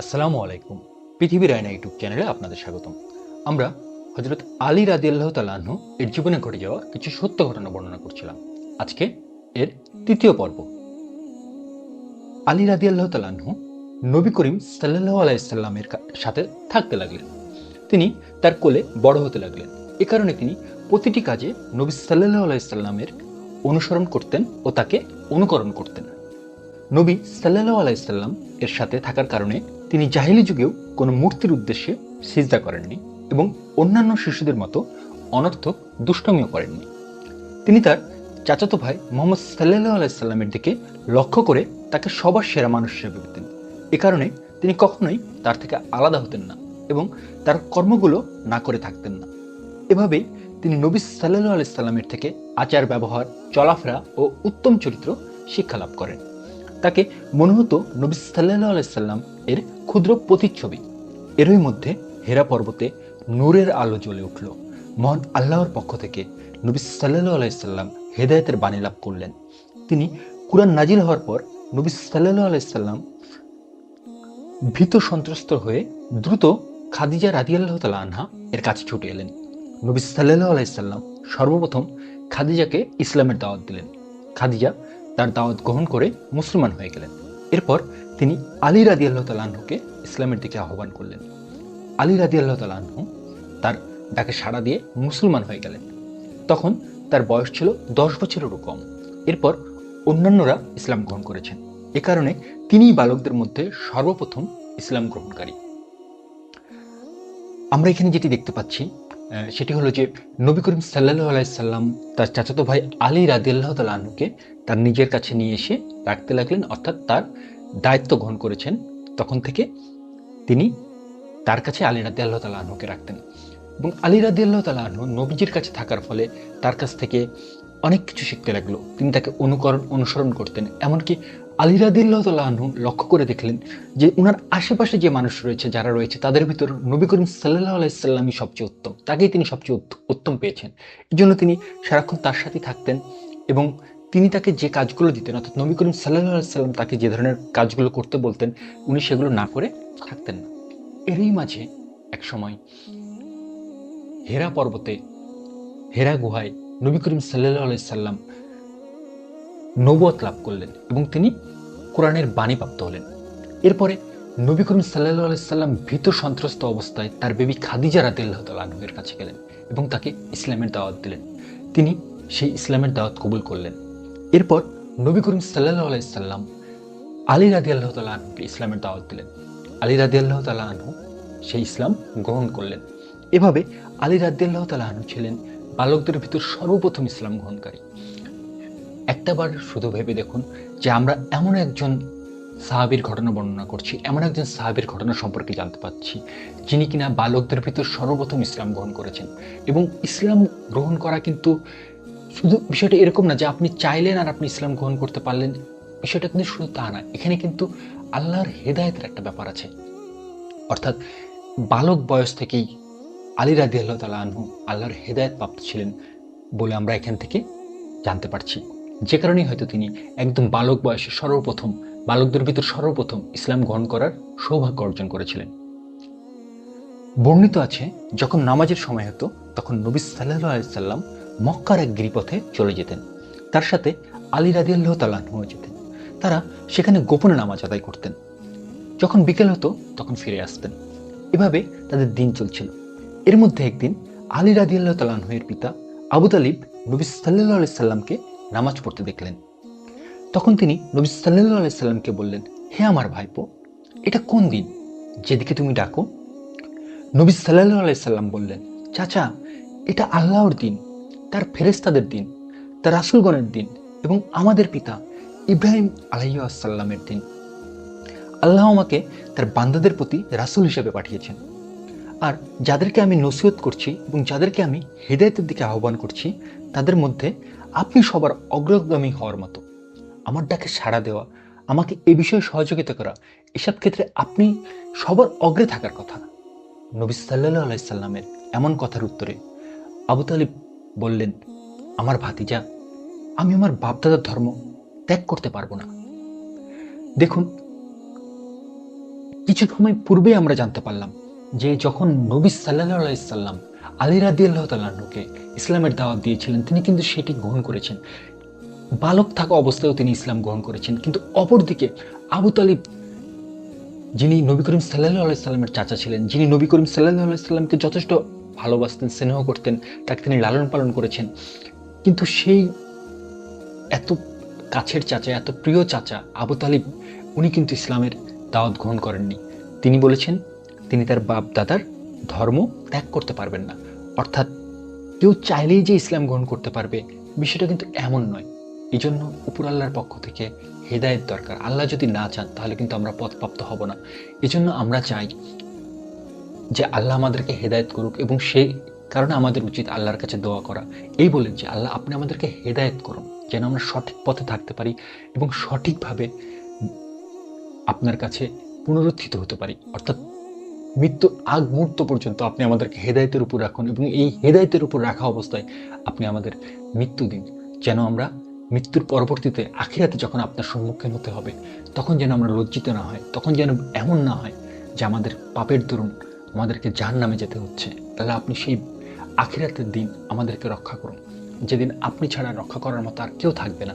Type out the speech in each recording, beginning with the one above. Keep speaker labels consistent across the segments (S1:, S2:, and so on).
S1: আসসালামু আলাইকুম। পৃথিবীর আয়না ইউটিউব চ্যানেলে আপনাদের স্বাগতম। আমরা হজরত আলী রাদি আল্লাহ তালাহ এর জীবনে ঘটে যাওয়া কিছু সত্য ঘটনা বর্ণনা করছিলাম। আজকে এর তৃতীয় পর্ব। আলী রাদি আল্লাহ তালাহ নবী করিম সাল্লাহ আলাইসাল্লামের সাথে থাকতে লাগলেন। তিনি তার কোলে বড় হতে লাগলেন। এ কারণে তিনি প্রতিটি কাজে নবী সাল্লাহ আলাইসাল্লামের অনুসরণ করতেন ও তাকে অনুকরণ করতেন। নবী সাল্লাহ আলাইসাল্লাম এর সাথে থাকার কারণে তিনি জাহিলি যুগেও কোনো মূর্তির উদ্দেশ্যে সিজদা করেননি এবং অন্যান্য শিশুদের মতো অনর্থক দুষ্টমিও করেননি। তিনি তার চাচাতো ভাই মোহাম্মদ সাল্লাহ আলাইসাল্লামের দিকে লক্ষ্য করে তাকে সবার সেরা মানুষ হিসেবে পেতেন এ কারণে তিনি কখনোই তার থেকে আলাদা হতেন না এবং তার কর্মগুলো না করে থাকতেন না। এভাবেই তিনি নবী সাল্লাহ আলাইসাল্লামের থেকে আচার ব্যবহার, চলাফেরা ও উত্তম চরিত্র শিক্ষা লাভ করেন। তাকে মনে হতো নবী সাল্লাহ আলাইসাল্লাম এর ক্ষুদ্র প্রতিচ্ছবি। এরই মধ্যে হেরা পর্বতে নূরের আলো জ্বলে উঠল। মহান আল্লাহর পক্ষ থেকে নবী সাল্লাহ আলাইসাল্লাম হেদায়তের বাণী লাভ করলেন। তিনি কুরআন নাজিল হওয়ার পর নবী সাল্লাহ আলাইসাল্লাম ভীত সন্ত্রস্ত হয়ে দ্রুত খাদিজা রাদিয়াল্লাহ তালা আনহা এর কাছে ছুটে এলেন। নবী সাল্লাহ আলাইসাল্লাম সর্বপ্রথম খাদিজাকে ইসলামের দাওয়াত দিলেন। খাদিজা তার দাওয়াত গ্রহণ করে মুসলমান হয়ে গেলেন। এরপর তিনি আলী রাদি আল্লাহ তালাহকে ইসলামের দিকে আহ্বান করলেন। আলী রাদি আল্লাহ তালাহ তার ডাকে সাড়া দিয়ে মুসলমান হয়ে গেলেন। তখন তার বয়স ছিল দশ বছরেরও কম। এরপর অন্যান্যরা ইসলাম গ্রহণ করেছেন। এ কারণে তিনিই বালকদের মধ্যে সর্বপ্রথম ইসলাম গ্রহণকারী। আমরা এখানে যেটি দেখতে পাচ্ছি সেটি হলো যে নবী করিম সাল্লাহ আলাইসাল্লাম তার চাচাতো ভাই আলী রাদিয়াল্লাহ তালকে তার নিজের কাছে নিয়ে এসে রাখতে লাগলেন, অর্থাৎ তার দায়িত্ব গ্রহণ করেছেন, তখন থেকে তিনি তার কাছে আলী রাদি আল্লাহ তালা তালাহকে রাখতেন। এবং আলী রাদি আল্লাহ তালাহ নবীজির কাছে থাকার ফলে তার কাছ থেকে অনেক কিছু শিখতে লাগল। তিনি তাকে অনুকরণ, অনুসরণ করতেন। এমনকি আলী রাদিল্লাহ তালাহু লক্ষ্য করে দেখলেন যে ওনার আশেপাশে যে মানুষ রয়েছে, যারা রয়েছে, তাদের ভিতর নবী করিম সাল্লাহ আলাইসাল্লামই সবচেয়ে উত্তম। তাকেই তিনি সবচেয়ে উত্ত- উত্তম পেয়েছেন। এই জন্য তিনি সারাক্ষণ তার সাথে থাকতেন এবং তিনি তাকে যে কাজগুলো দিতেন, অর্থাৎ নবী করিম সাল্লাহ সাল্লাম তাকে যে ধরনের কাজগুলো করতে বলতেন, উনি সেগুলো না করে থাকতেন না। এরই মাঝে এক সময় হেরা পর্বতে, হেরা গুহায় নবী করিম সাল্লাহ আলাইসাল্লাম নবুয়ত লাভ করলেন এবং তিনি কোরআনের বাণী প্রাপ্ত হলেন। এরপরে নবী করিম সাল্লাহ আলাইসাল্লাম ভীত সন্ত্রস্ত অবস্থায় তার বেবি খাদিজা রাদিল্লাহ তালুয়ের কাছে গেলেন এবং তাকে ইসলামের দাওয়াত দিলেন। তিনি সেই ইসলামের দাওয়াত কবুল করলেন। এরপর নবী করিম সাল্লাহ আলাইসাল্লাম আলী রাদি আল্লাহ তালা আনহুকে ইসলামের দাওয়াত দিলেন। আলী রাদি আল্লাহ তালা আনহু সেই ইসলাম গ্রহণ করলেন। এভাবে আলী রাদি আল্লাহ তালা আনহু ছিলেন বালকদের ভিতর সর্বপ্রথম ইসলাম গ্রহণকারী। একটাবার শুধু ভেবে দেখুন যে আমরা এমন একজন সাহাবির ঘটনা বর্ণনা করছি, এমন একজন সাহাবির ঘটনা সম্পর্কে জানতে পারছি, যিনি কিনা বালকদের ভিতর সর্বপ্রথম ইসলাম গ্রহণ করেছেন। এবং ইসলাম গ্রহণ করা কিন্তু শুধু বিষয়টা এরকম না যে আপনি চাইলেন আর আপনি ইসলাম গ্রহণ করতে পারলেন, বিষয়টা কিন্তু শুধু তা না এখানে কিন্তু আল্লাহর হেদায়েতের একটা ব্যাপার আছে। অর্থাৎ বালক বয়স থেকেই আলী রাদি আল্লাহ তালা আনহু আল্লাহর হেদায়ত প্রাপ্ত ছিলেন বলে আমরা এখান থেকে জানতে পারছি। যে কারণেই হয়তো তিনি একদম বালক বয়সে সর্বপ্রথম, বালকদের ভিতর সর্বপ্রথম ইসলাম গ্রহণ করার সৌভাগ্য অর্জন করেছিলেন। বর্ণিত আছে, যখন নামাজের সময় হতো, তখন নবী সাল্লাহ আলাইসাল্লাম মক্কার এক গিরিপথে চলে যেতেন। তার সাথে আলী রাদি আল্লাহ তালাহও যেতেন। তারা সেখানে গোপনে নামাজ আদায় করতেন। যখন বিকেল হতো, তখন ফিরে আসতেন। এভাবে তাদের দিন চলছিল। এর মধ্যে একদিন আলী রাদি আল্লাহ তালাহের পিতা আবু তালিব নবী সাল্লাহ আলাইসাল্লামকে নামাজ পড়তে দেখলেন। তখন তিনি নবী সাল্লাহ আলাইসাল্লামকে বললেন, হে আমার ভাইপো, এটা কোন দিন? যেদিকে তুমি ডাকো? নবী সাল্লাহ আলাইসাল্লাম বললেন, চাচা, এটা আল্লাহর দিন। তার ফেরেস্তাদের দিন, তার রাসুলগণের দিন এবং আমাদের পিতা ইব্রাহিম আলাইসাল্লামের দিন। আল্লাহ আমাকে তার বান্দাদের প্রতি রাসূল হিসেবে পাঠিয়েছেন। আর যাদেরকে আমি নসিহত করছি এবং যাদেরকে আমি হৃদয়তের দিকে আহ্বান করছি, তাদের মধ্যে আপনি সবার অগ্রগামী হওয়ার মতো। আমার ডাকে সাড়া দেওয়া, আমাকে এ বিষয়ে সহযোগিতা করা, এসব ক্ষেত্রে আপনি সবার অগ্রে থাকার কথা। নবী সাল্লাহ আলাইসাল্লামের এমন কথার উত্তরে আবু তালিব বললেন, আমার ভাতিজা, আমি আমার বাপদাদার ধর্ম ত্যাগ করতে পারব না। দেখুন, কিছু সময় পূর্বে আমরা জানতে পারলাম যে যখন নবী সাল্লাহ আলাইসাল্লাম আলী রাদি আল্লাহ তাল্লাহকে ইসলামের দাওয়াত দিয়েছিলেন, তিনি কিন্তু সেটি গ্রহণ করেছেন। বালক থাকা অবস্থায়ও তিনি ইসলাম গ্রহণ করেছেন। কিন্তু অপরদিকে আবু তালিব, যিনি নবী করিম সাল্লাহ আলাইসাল্লামের চাচা ছিলেন, যিনি নবী করিম সাল্লাহ আলাইসাল্লামকে যথেষ্ট ভালোবাসতেন, স্নেহ করতেন, তাকে তিনি লালন পালন করেছেন। কিন্তু সেই এত কাছের চাচা, এত প্রিয় চাচা আবু তালিব, উনি কিন্তু ইসলামের দাওয়াত গ্রহণ করেননি। তিনি বলেছেন, তিনি তার বাপ দাদার ধর্ম ত্যাগ করতে পারবেন না। অর্থাৎ কেউ চাইলেই যে ইসলাম গ্রহণ করতে পারবে, বিষয়টা কিন্তু এমন নয়। এই জন্য উপর আল্লাহর পক্ষ থেকে হেদায়েত দরকার। আল্লাহ যদি না চান, তাহলে কিন্তু আমরা পথপ্রাপ্ত হব না। এজন্য আমরা চাই যে আল্লাহ আমাদেরকে হেদায়েত করুক এবং সেই কারণে আমাদের উচিত আল্লাহর কাছে দোয়া করা। এই বলেন যে, আল্লাহ, আপনি আমাদেরকে হেদায়েত করুন, যেন আমরা সঠিক পথে থাকতে পারি এবং সঠিকভাবে আপনার কাছে পুনরুত্থিত হতে পারি। অর্থাৎ মৃত্যুর আগ মুহূর্ত পর্যন্ত আপনি আমাদেরকে হেদায়েতের উপর রাখুন এবং এই হেদায়তের উপর রাখা অবস্থায় আপনি আমাদের মৃত্যু দিন। যেন আমরা মৃত্যুর পরবর্তীতে আখিরাতে যখন আপনার সম্মুখীন হতে হবে, তখন যেন আমরা লজ্জিত না হয়, তখন যেন এমন না হয় যে আমাদের পাপের দরুন আমাদেরকে যার নামে যেতে হচ্ছে। তাহলে আপনি সেই আখিরাতের দিন আমাদেরকে রক্ষা করুন। যেদিন আপনি ছাড়া রক্ষা করার মতো আর কেউ থাকবে না।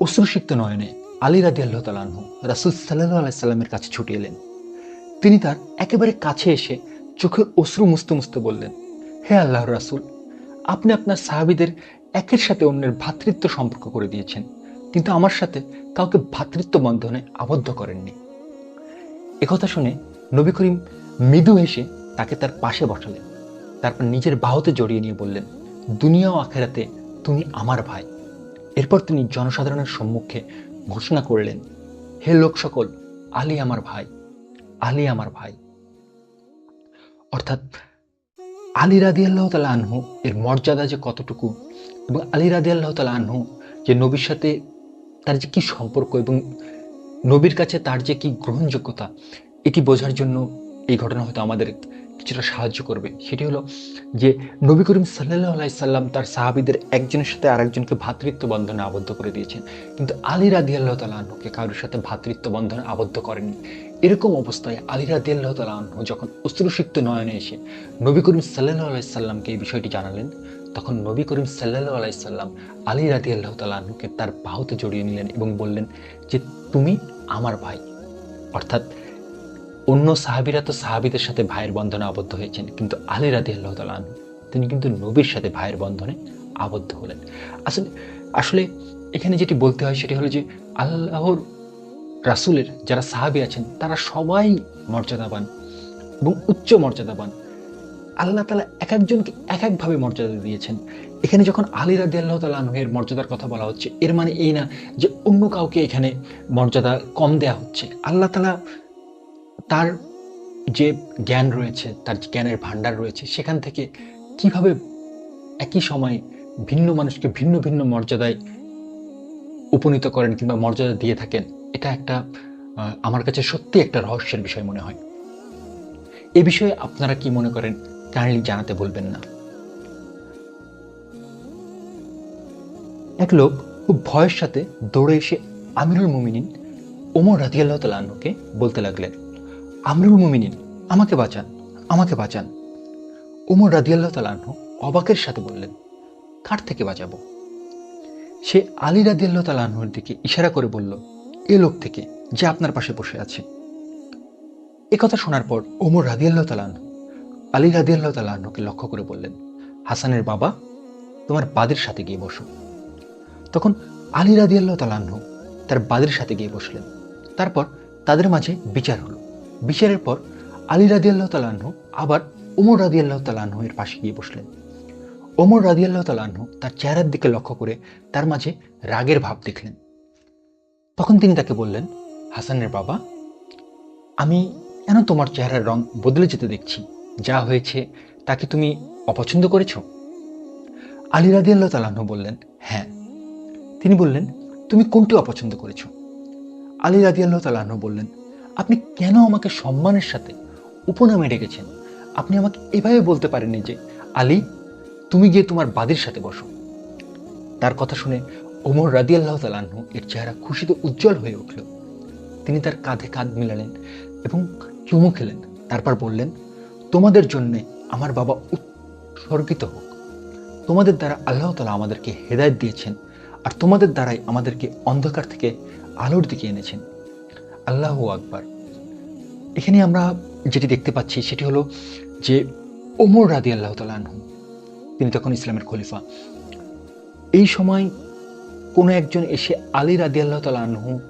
S1: অশ্রুসিক্ত নয়নে আলী রাদি আল্লাহ তালাহু রাসুল সাল্লাহ আলাইসাল্লামের কাছে ছুটে এলেন। তিনি তার একেবারে কাছে এসে চোখে অশ্রু মুছতে মুছতে বললেন, হে আল্লাহর রাসুল, আপনি আপনার সাহাবিদের একের সাথে অন্যের ভ্রাতৃত্ব সম্পর্ক করে দিয়েছেন। কিন্তু আমার সাথে কাউকে ভ্রাতৃত্ব বন্ধনে আবদ্ধ করেননি। একথা শুনে নবী করিম মৃদু হেসে তাকে তার পাশে বসালেন। তারপর নিজের বাহুতে জড়িয়ে নিয়ে বললেন, দুনিয়া ও আখেরাতে তুমি আমার ভাই। এরপর তিনি জনসাধারণের সম্মুখে ঘোষণা করলেন, হে লোক সকল, আলী আমার ভাই, আলী আমার ভাই। অর্থাৎ আলী রাদি আল্লাহ তালা আনহু এর মর্যাদা যে কতটুকু এবং আলী রাদি আল্লাহ তালা আনহু যে নবীর সাথে তার যে কি সম্পর্ক এবং নবীর কাছে তার যে কি গ্রহণযোগ্যতা, এটি বোঝার জন্য এই ঘটনা হয়তো আমাদের কিছুটা সাহায্য করবে। সেটি হলো যে নবী করিম সাল্লাহ আলাইসাল্লাম তার সাহাবিদের একজনের সাথে আরেকজনকে ভ্রাতৃত্ব বন্ধনে আবদ্ধ করে দিয়েছেন। কিন্তু আলী রাদি আল্লাহ তালাহকে কারোর সাথে ভ্রাতৃত্ব বন্ধনে আবদ্ধ করেননি। এরকম অবস্থায় আলী রাদি আল্লাহ তালাহ যখন অস্ত্রসিক্ত নয়নে এসে নবী করিম সাল্লাহ আলাইসাল্লামকে এই বিষয়টি জানালেন তখন নবী করিম সাল্লাহ আলাইসাল্লাম আলী রাদি আল্লাহ তালাহকে তার বাহুতে জড়িয়ে নিলেন এবং বললেন যে, তুমি আমার ভাই। অর্থাৎ অন্য সাহাবিরা তো সাহাবিদের সাথে ভাইয়ের বন্ধনে আবদ্ধ হয়েছেন, কিন্তু আলী রাদি আল্লাহ তালাহ তিনি কিন্তু নবীর সাথে ভাইয়ের বন্ধনে আবদ্ধ হলেন। আসলে আসলে এখানে যেটি বলতে হয় সেটি হলো যে, আল্লাহর রাসুলের যারা সাহাবি আছেন, তারা সবাই মর্যাদাবান এবং উচ্চ মর্যাদাবান। আল্লাহ তালা এক একজনকে এক একভাবে মর্যাদা দিয়েছেন। এখানে যখন আলী রাদি আল্লাহ তালা এর মর্যাদার কথা বলা হচ্ছে, এর মানে এই না যে অন্য কাউকে এখানে মর্যাদা কম দেয়া হচ্ছে। আল্লাহ তালা তার যে জ্ঞান রয়েছে, তার জ্ঞানের ভাণ্ডার রয়েছে, সেখান থেকে কীভাবে একই সময় ভিন্ন মানুষকে ভিন্ন ভিন্ন মর্যাদায় উপনীত করেন কিংবা মর্যাদা দিয়ে থাকেন, এটা একটা আমার কাছে সত্যি একটা রহস্যের বিষয় মনে হয়। এ বিষয়ে আপনারা কি মনে করেন? কাইন্ডলি জানাতে বলবেন না। এক লোক খুব ভয়ের সাথে দৌড়ে এসে আমিরুল মুমিনিন ওমর রাজিয়াল্লাহ তালকে বলতে লাগলেন, আমিরুল মুমিনিন, আমাকে বাঁচান আমাকে বাঁচান। ওমর রাদিয়াল্লাহ তালাহ অবাকের সাথে বললেন, কার থেকে বাঁচাবো? সে আলী রাদিয়াল্লাহ তালাহর দিকে ইশারা করে বলল, এ লোক থেকে যে আপনার পাশে বসে আছে। কথা শোনার পর ওমর রাদিয়াল্লাহ তালাহ আলী রাদিয়াল্লাহ তালাহকে লক্ষ্য করে বললেন, হাসানের বাবা, তোমার বাদের সাথে গিয়ে বসো। তখন আলী রাদিয়াল্লাহ তালাহ তার বাদের সাথে গিয়ে বসলেন। তারপর তাদের মাঝে বিচার হলো। বিচারের পর আলী রাদি আল্লাহ তালাহ আবার ওমর রাদি আল্লাহ তালাহ এর পাশে গিয়ে বসলেন। ওমর রাদি আল্লাহ তালাহ তার চেহারার দিকে লক্ষ্য করে তার মাঝে রাগের ভাব দেখলেন। তখন তিনি তাকে বললেন, হাসানের বাবা, আমি কেন তোমার চেহারার রং বদলে যেতে দেখছি? যা হয়েছে তাকে তুমি অপছন্দ করেছ? আলী রাদি আল্লাহ তালাহ বললেন হ্যাঁ। তিনি বললেন, তুমি কোনটি অপছন্দ করেছ? আলী রাদি আল্লাহ তালাহ বললেন, আপনি কেন আমাকে সম্মানের সাথে উপনামে ডেকেছেন? আপনি আমাকে এভাবে বলতে পারেননি যে, আলী, তুমি গিয়ে তোমার বাদির সাথে বসো তার কথা শুনে ওমর রাদিয়াল্লাহ তালাহু এর চেহারা খুশিতে উজ্জ্বল হয়ে উঠল। তিনি তার কাঁধে কাঁধ মিলালেন এবং চুমু খেলেন। তারপর বললেন তোমাদের জন্যে আমার বাবা উৎসর্গিত হোক। তোমাদের দ্বারা আল্লাহ তালা আমাদেরকে হেদায়ত দিয়েছেন আর তোমাদের দ্বারাই আমাদেরকে অন্ধকার থেকে আলোর দিকে এনেছেন। আল্লাহ আকবার। এখানে আমরা যেটি দেখতে পাচ্ছি সেটি হলো যে ওমর রাদি আল্লাহ তালাহু তিনি তখন ইসলামের খলিফা। এই সময় কোনো একজন এসে আলী রাদি আল্লাহ তালাহু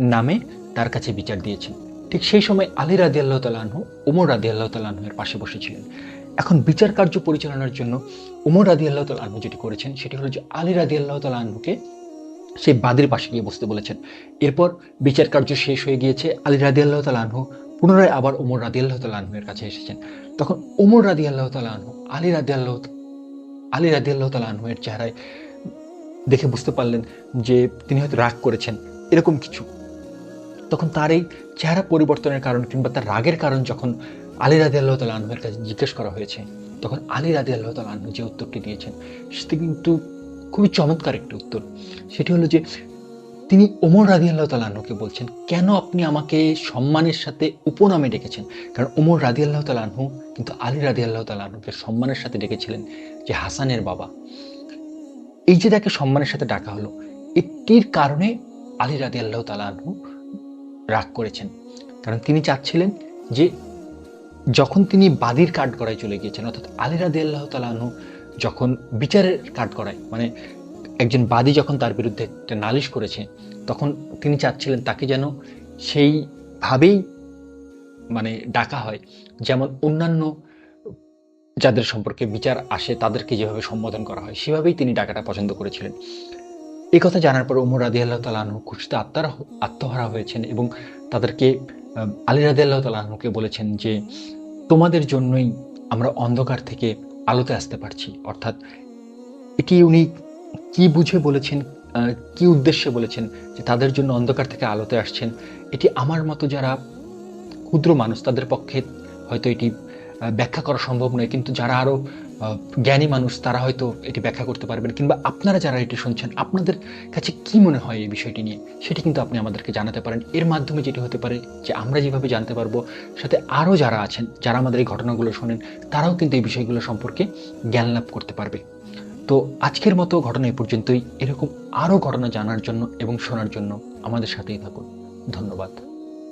S1: নামে তার কাছে বিচার দিয়েছেন। ঠিক সেই সময় আলী রাদি আল্লাহ তালাহু ওমর রাদি আল্লাহ তালাহের পাশে বসেছিলেন। এখন বিচার কার্য পরিচালনার জন্য ওমর রাদি আল্লাহ তালাহু যেটি করেছেন, সেটি হলো যে আলী রাদি আল্লাহ তালাহুকে সেই বাদের পাশে গিয়ে বসতে বলেছেন। এরপর বিচার কার্য শেষ হয়ে গিয়েছে, আলী রাদি আল্লাহ তালাহু পুনরায় আবার ওমর রাদি আল্লাহ তালাহের কাছে এসেছেন। তখন ওমর রাদি আল্লাহ তালাহু আলী রাদি আল্লাহ আলী রাদি আল্লাহ তালাহের চেহারায় দেখে বুঝতে পারলেন যে তিনি হয়তো রাগ করেছেন, এরকম কিছু। তখন তার এই চেহারা পরিবর্তনের কারণ কিংবা তার রাগের কারণ যখন আলী রাদি আল্লাহ তাল কাছে জিজ্ঞেস করা হয়েছে, তখন আলী রাদি আল্লাহ তাল আনহু যে উত্তরটি দিয়েছেন, সেটি কিন্তু খুবই চমৎকার একটি উত্তর। সেটি হলো যে তিনি ওমর রাদি আল্লাহ তাল আনহুকে বলছেন, কেন আপনি আমাকে সম্মানের সাথে উপনামে ডেকেছেন? কারণ ওমর রাদি আল্লাহ আনহু কিন্তু আলী রাদি আল্লাহ তাল আনহুকে সম্মানের সাথে ডেকেছিলেন যে হাসানের বাবা। এই যে তাকে সম্মানের সাথে ডাকা হলো, এটির কারণে আলী রাদি আল্লাহ তালাহু রাগ করেছেন। কারণ তিনি চাচ্ছিলেন যে যখন তিনি বাদীর কাঠ করায় চলে গিয়েছেন, অর্থাৎ আলী রাদি আল্লাহ তালাহু যখন বিচারের কাঠ করায় মানে একজন বাদী যখন তার বিরুদ্ধে একটা নালিশ করেছে, তখন তিনি চাচ্ছিলেন তাকে যেন সেইভাবেই মানে ডাকা হয়, যেমন অন্যান্য যাদের সম্পর্কে বিচার আসে তাদেরকে যেভাবে সম্বোধন করা হয়, সেভাবেই তিনি ডাকাটা পছন্দ করেছিলেন। এই কথা জানার পর উমর রাদি আল্লাহ তালাহু খুশিতে আত্মার আত্মহারা হয়েছেন এবং তাদেরকে আলী রাদি আল্লাহ তালাহুকে বলেছেন যে, তোমাদের জন্যই আমরা অন্ধকার থেকে আলোতে আসতে পারছি। অর্থাৎ এটি উনি কি বুঝে বলেছেন কি উদ্দেশ্যে বলেছেন যে তাদের জন্য অন্ধকার থেকে আলোতে আসছেন, এটি আমার মতো যারা ক্ষুদ্র মানুষ তাদের পক্ষে হয়তো এটি ব্যাখ্যা করা সম্ভব নয়। কিন্তু যারা আরও জ্ঞানী মানুষ, তারা হয়তো এটি ব্যাখ্যা করতে পারবেন। কিংবা আপনারা যারা এটি শুনছেন, আপনাদের কাছে কি মনে হয় এই বিষয়টি নিয়ে? সেটি কিন্তু আপনি আমাদেরকে জানাতে পারেন। এর মাধ্যমে যেটি হতে পারে যে আমরা যেভাবে জানতে পারব, সাথে আরও যারা আছেন, যারা আমাদের এই ঘটনাগুলো শোনেন, তারাও কিন্তু এই বিষয়গুলো সম্পর্কে জ্ঞান লাভ করতে পারবে। তো আজকের মতো ঘটনা এ পর্যন্তই। এরকম আরও ঘটনা জানার জন্য এবং শোনার জন্য আমাদের সাথেই থাকুন। ধন্যবাদ।